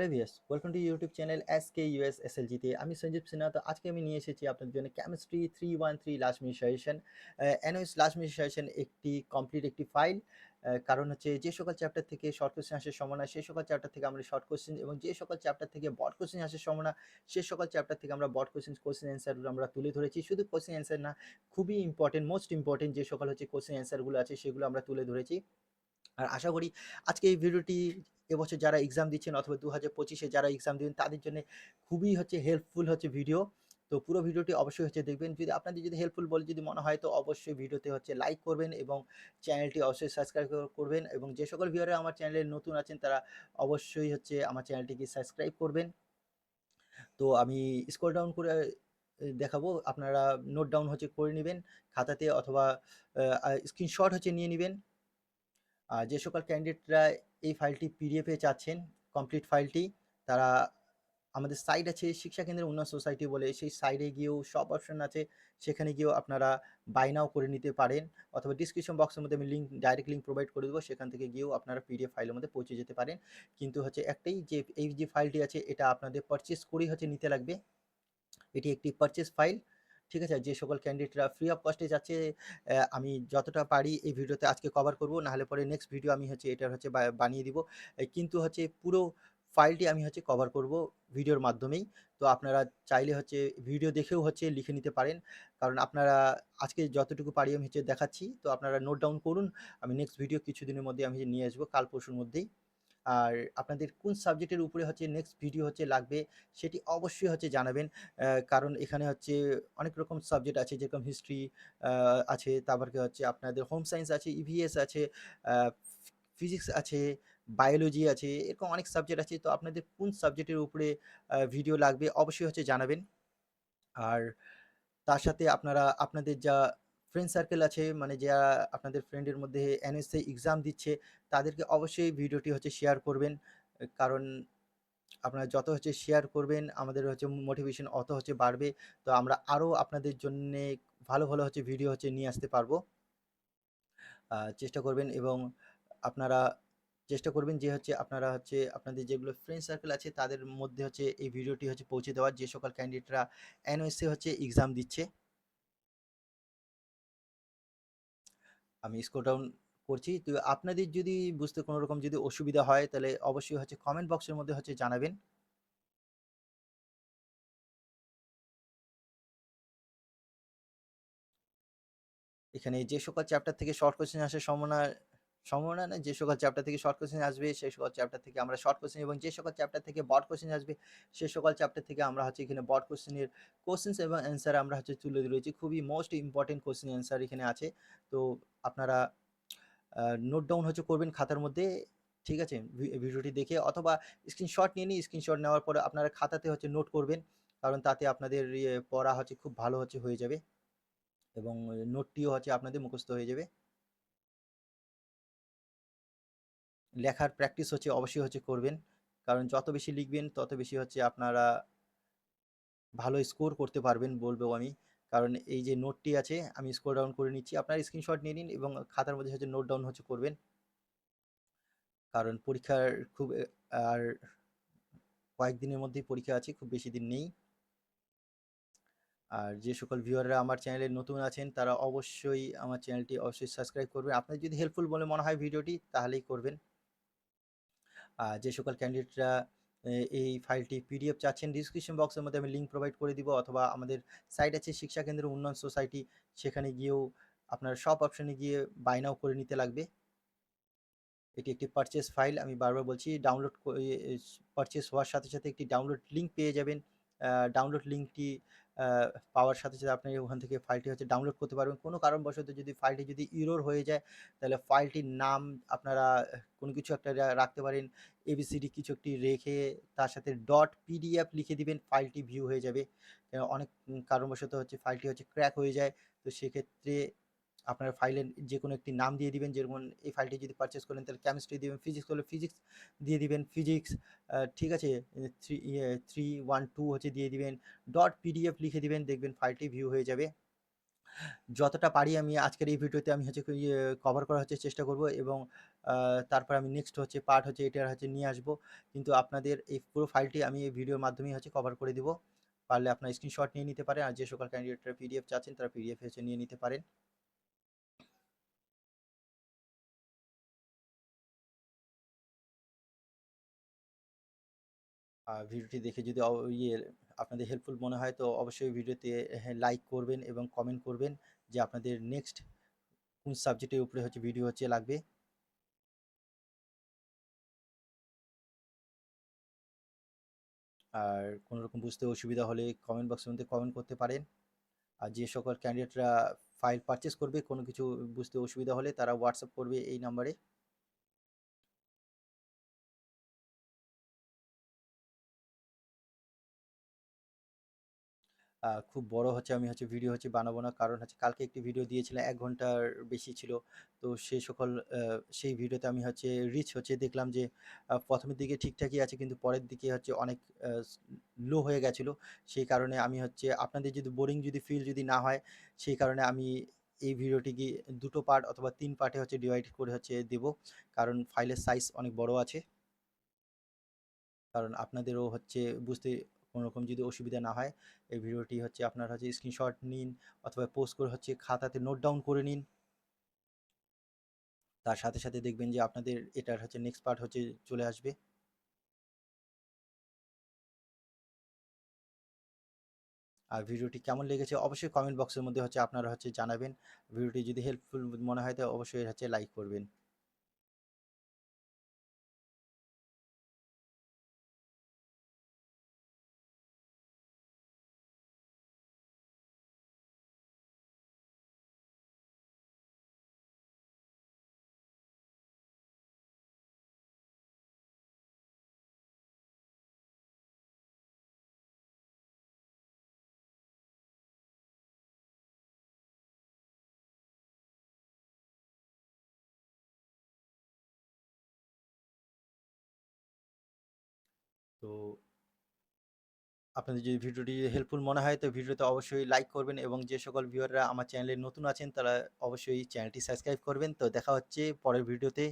Hello viewers welcome to YouTube channel S K U S S L জিতে আমি সঞ্জীব সিনহা, তো আজকে আমি নিয়ে এসেছি আপনাদের জন্য chemistry three one three last minute suggestion NOS last minute suggestion একটি কমপ্লিট একটি ফাইল কারণ হচ্ছে যে সকল চ্যাপ্টার থেকে শর্ট কোশ্চেন আসার সম্ভাবনা সেই সকল চ্যাপ্টার থেকে আমরা শর্ট কোশ্চেন এবং যে সকল চ্যাপ্টার থেকে বড কোশ্চেন আসার সম্ভাবনা সে সকল চ্যাপ্টার থেকে আমরা বড কোশ্চেন কোশ্চেন অ্যান্সারগুলো আমরা তুলে ধরেছি। শুধু কোশ্চেন অ্যান্সার না, খুবই ইম্পর্টেন্ট মোস্ট ইম্পর্টেন্ট যে সকল হচ্ছে কোশ্চেন অ্যান্সারগুলো আছে, সেগুলো আমরা তুলে ধরেছি। আর আশা করি আজকে এই ভিডিওটি এবছর যারা এক্সাম দিচ্ছেন অথবা দু হাজার পঁচিশে যারা এক্সাম দিবেন, তাদের জন্য খুবই হচ্ছে হেল্পফুল হচ্ছে ভিডিও তো পুরো ভিডিওটি অবশ্যই হচ্ছে দেখবেন। যদি আপনাদের যদি হেল্পফুল বলে যদি মনে হয়, তো অবশ্যই ভিডিওতে হচ্ছে লাইক করবেন এবং চ্যানেলটি অবশ্যই সাবস্ক্রাইব করবেন এবং যে সকল ভিউয়ারে আমার চ্যানেলে নতুন আছেন, তারা অবশ্যই হচ্ছে আমার চ্যানেলটিকে সাবস্ক্রাইব করবেন। তো আমি স্ক্রল ডাউন করে দেখাবো। আপনারা নোট ডাউন হচ্ছে করে নেবেন, খাতাতে অথবা স্ক্রিনশট হচ্ছে নিয়ে নেবেন। যে সকল ক্যান্ডিডেটরা এই ফাইলটি পিডিএফে চাচ্ছেন কমপ্লিট ফাইলটি তারা আমাদের সাইট আছে, শিক্ষা কেন্দ্রের উন্নয়ন সোসাইটি বলে, সেই সাইডে গিয়েও সব অপশন আছে, সেখানে গিয়েও আপনারা বাইনাও করে নিতে পারেন, অথবা ডিসক্রিপশন বক্সের মধ্যে আমি লিঙ্ক ডাইরেক্ট লিঙ্ক প্রোভাইড করে দেবো, সেখান থেকে গিয়েও আপনারা পিডিএফ ফাইলের মধ্যে পৌঁছে যেতে পারেন। কিন্তু হচ্ছে একটাই যে, এই যে ফাইলটি আছে, এটা আপনাদের পারচেস করেই হচ্ছে নিতে লাগবে। এটি একটি পারচেস ফাইল ঠিক আছে? যে সকল ক্যান্ডিডেটরা ফ্রি অফ কস্টে যাচ্ছে আমি যতটা পারি এই ভিডিওতে আজকে কভার করব, নাহলে পরে নেক্সট ভিডিও আমি হচ্ছে এটার হচ্ছে বানিয়ে দিব। কিন্তু হচ্ছে পুরো ফাইলটি আমি হচ্ছে কভার করব ভিডিওর মাধ্যমেই। তো আপনারা চাইলে হচ্ছে ভিডিও দেখেও হচ্ছে লিখে নিতে পারেন। কারণ আপনারা আজকে যতটুকু পারি আমি হচ্ছে দেখাচ্ছি। তো আপনারা নোট ডাউন করুন, আমি নেক্সট ভিডিও কিছুদিনের মধ্যে আমি নিয়ে আসব, কাল পরশুর মধ্যেই। আর আপনাদের কোন সাবজেক্টের উপরে হচ্ছে নেক্সট ভিডিও হচ্ছে লাগবে, সেটি অবশ্যই হচ্ছে জানাবেন। কারণ এখানে হচ্ছে অনেক রকম সাবজেক্ট আছে, যেরকম হিস্ট্রি আছে, তারপরে হচ্ছে আপনাদের হোম সায়েন্স আছে ইভিএস আছে ফিজিক্স আছে বায়োলজি আছে, এরকম অনেক সাবজেক্ট আছে। তো আপনাদের কোন সাবজেক্টের উপরে ভিডিও লাগবে অবশ্যই হচ্ছে জানাবেন। আর তার সাথে আপনারা, আপনাদের যা ফ্রেন্ড সার্কেল আছে মানে যারা আপনাদের ফ্রেন্ডের মধ্যে এনএসএ এক্সাম দিচ্ছে, তাদেরকে অবশ্যই ভিডিওটি হচ্ছে শেয়ার করবেন। কারণ আপনারা যত হচ্ছে শেয়ার করবেন, আমাদের হচ্ছে মোটিভেশন অত হচ্ছে বাড়বে। তো আমরা আরও আপনাদের জন্যে ভালো ভালো হচ্ছে ভিডিও হচ্ছে নিয়ে আসতে পারব। চেষ্টা করবেন এবং আপনারা চেষ্টা করবেন যে হচ্ছে আপনারা হচ্ছে আপনাদের যেগুলো ফ্রেন্ড সার্কেল আছে, তাদের মধ্যে হচ্ছে এই ভিডিওটি হচ্ছে পৌঁছে দেওয়ার। যে সকল ক্যান্ডিডেটরা এনওএসএ হচ্ছে এক্সাম দিচ্ছে। আমি স্কোর ডাউন করছি। তো আপনাদের যদি বুঝতে কোনো রকম যদি অসুবিধা হয়, তাহলে অবশ্যই হচ্ছে কমেন্ট বক্সের মধ্যে হচ্ছে জানাবেন। এখানে যে সকল চ্যাপ্টার থেকে শর্ট কোশ্চেন আসার সম্ভাবনা সম্ভাবনা না, যে সকল চ্যাপ্টার থেকে শর্ট কোশ্চেন আসবে সেই সকল চ্যাপ্টার থেকে আমরা শর্ট কোশ্চেন এবং যে সকল চ্যাপ্টার থেকে বড কোশ্চেন আসবে, সে সকল চ্যাপ্টার থেকে আমরা হচ্ছে এখানে বড কোশ্চেনের কোশ্চেন্স এবং অ্যান্সার আমরা হচ্ছে তুলে ধরেছি। খুবই মোস্ট ইম্পর্টেন্ট কোশ্চেন অ্যান্সার এখানে আছে। তো আপনারা নোট ডাউন হচ্ছে করবেন খাতার মধ্যে, ঠিক আছে? ভিডিওটি দেখে অথবা স্ক্রিনশট নিয়ে নিই স্ক্রিনশট নেওয়ার পরে আপনারা খাতাতে হচ্ছে নোট করবেন, কারণ তাতে আপনাদের ইয়ে পড়া হচ্ছে খুব ভালো হচ্ছে হয়ে যাবে এবং নোটটিও হচ্ছে আপনাদের মুখস্থ হয়ে যাবে। লেখার প্র্যাকটিস হচ্ছে অবশ্যই হচ্ছে করবেন, কারণ যত বেশি লিখবেন তত বেশি হচ্ছে আপনারা ভালো স্কোর করতে পারবেন বলব আমি। কারণ এই যে নোটটি আছে, আমি স্কোর ডাউন করে নিচ্ছি। আপনার স্ক্রিনশট নিয়ে নিন এবং খাতার মধ্যে হচ্ছে নোট ডাউন হচ্ছে করবেন। কারণ পরীক্ষার খুব আর কয়েকদিনের মধ্যেই পরীক্ষা আছে, খুব বেশি দিন নেই। আর যে সকল ভিউয়াররা আমার চ্যানেলে নতুন আছেন, তারা অবশ্যই আমার চ্যানেলটি অবশ্যই সাবস্ক্রাইব করবেন। আপনার যদি হেল্পফুল বলে মনে হয় ভিডিওটি তাহলেই করবেন। আর যে সকল ক্যান্ডিডেটরা এই ফাইলটি পিডিএফ চাচ্ছেন ডিসক্রিপশন বক্সের মধ্যে আমি লিঙ্ক প্রোভাইড করে দিব অথবা আমাদের সাইট আছে শিক্ষা কেন্দ্র উন্নয়ন সোসাইটি সেখানে গিয়েও আপনার সব অপশানে গিয়ে বাইনাও করে নিতে লাগবে। এটি একটি পারচেস ফাইল আমি বারবার বলছি ডাউনলোড পারচেস হওয়ার সাথে সাথে একটি ডাউনলোড লিঙ্ক পেয়ে যাবেন। ডাউনলোড লিঙ্কটি পাওয়ার সাথে সাথে আপনি ওখান থেকে ফাইলটি হচ্ছে ডাউনলোড করতে পারবেন। কোনো কারণবশত যদি ফাইলটি যদি ইরোর হয়ে যায়, তাহলে ফাইলটির নাম আপনারা কোনো কিছু একটা রাখতে পারেন। এবিসিডি কিছু একটি রেখে তার সাথে ডট পিডিএফ লিখে দিবেন ফাইলটি ভিউ হয়ে যাবে। অনেক কারণবশত হচ্ছে ফাইলটি হচ্ছে ক্র্যাক হয়ে যায়। তো সেক্ষেত্রে আপনার ফাইলের যে কোনো একটি নাম দিয়ে দিবেন যেরকম এই ফাইলটি যদি পারচেস করেন, তাহলে কেমিস্ট্রি দিবেন ফিজিক্স করলে ফিজিক্স দিয়ে দিবেন ফিজিক্স ঠিক আছে থ্রি থ্রি ওয়ান টু হচ্ছে দিয়ে দিবেন ডট পিডিএফ লিখে দিবেন, দেখবেন ফাইলটি ভিউ হয়ে যাবে। যতটা পারি আমি আজকের এই ভিডিওতে আমি হচ্ছে কভার করার হচ্ছে চেষ্টা করব এবং তারপর আমি নেক্সট হচ্ছে পার্ট হচ্ছে এটার হচ্ছে নিয়ে আসব। কিন্তু আপনাদের এই পুরো ফাইলটি আমি এই ভিডিওর মাধ্যমেই হচ্ছে কভার করে দিব। পারলে আপনার স্ক্রিনশট নিয়ে নিতে পারেন, আর যে সকল ক্যান্ডিডেটরা পিডিএফ চাচ্ছেন, তারা পিডিএফ হচ্ছে নিয়ে নিতে পারেন। ভিডিওটি দেখে যদি ইয়ে আপনাদের হেল্পফুল মনে হয়, তো অবশ্যই ভিডিওতে লাইক করবেন এবং কমেন্ট করবেন যে আপনাদের নেক্সট কোন সাবজেক্টের উপরে হচ্ছে ভিডিও হচ্ছে লাগবে। আর কোনো রকম বুঝতে অসুবিধা হলে কমেন্ট বক্সের মধ্যে কমেন্ট করতে পারেন। আর যে সকল ক্যান্ডিডেটরা ফাইল পারচেস করবে, কোনো কিছু বুঝতে অসুবিধা হলে তারা হোয়াটসঅ্যাপ করবে এই নাম্বারে খুব বড় হচ্ছে, আমি হচ্ছে ভিডিও হচ্ছে বানাবো না। কারণ হচ্ছে কালকে একটি ভিডিও দিয়েছিলাম, এক ঘণ্টার বেশি ছিল। তো সেই সকল সেই ভিডিওতে আমি হচ্ছে রিচ হচ্ছে, দেখলাম যে প্রথমের দিকে ঠিকঠাকই আছে, কিন্তু পরের দিকে হচ্ছে অনেক লো হয়ে গেছিল। সেই কারণে আমি হচ্ছে, আপনাদের যদি বোরিং যদি ফিল যদি না হয়, সেই কারণে আমি এই ভিডিওটি ভিডিওটিকে দুটো পার্ট অথবা তিন পার্টে হচ্ছে ডিভাইড করে হচ্ছে দেব। কারণ ফাইলের সাইজ অনেক বড় আছে। কারণ আপনাদেরও হচ্ছে বুঝতে কোনো রকম যদি অসুবিধা না হয়, এই ভিডিওটি হচ্ছে আপনার হচ্ছে স্ক্রিনশট নিন অথবা পোস্ট করে হচ্ছে খাতাতে নোট ডাউন করে নিন। তার সাথে সাথে দেখবেন যে আপনাদের এটার হচ্ছে নেক্সট পার্ট হচ্ছে চলে আসবে। আর ভিডিওটি কেমন লেগেছে অবশ্যই কমেন্ট বক্সের মধ্যে হচ্ছে আপনারা হচ্ছে জানাবেন। ভিডিওটি যদি হেল্পফুল মনে হয় তো অবশ্যই হচ্ছে লাইক করবেন। তো আপনাদের যদি ভিডিওটি হেল্পফুল মনে হয়, তো ভিডিওতে অবশ্যই লাইক করবেন এবং যে সকল ভিউয়াররা আমার চ্যানেলে নতুন আছেন, তারা অবশ্যই চ্যানেলটি সাবস্ক্রাইব করবেন। তো দেখা হচ্ছে পরের ভিডিওতে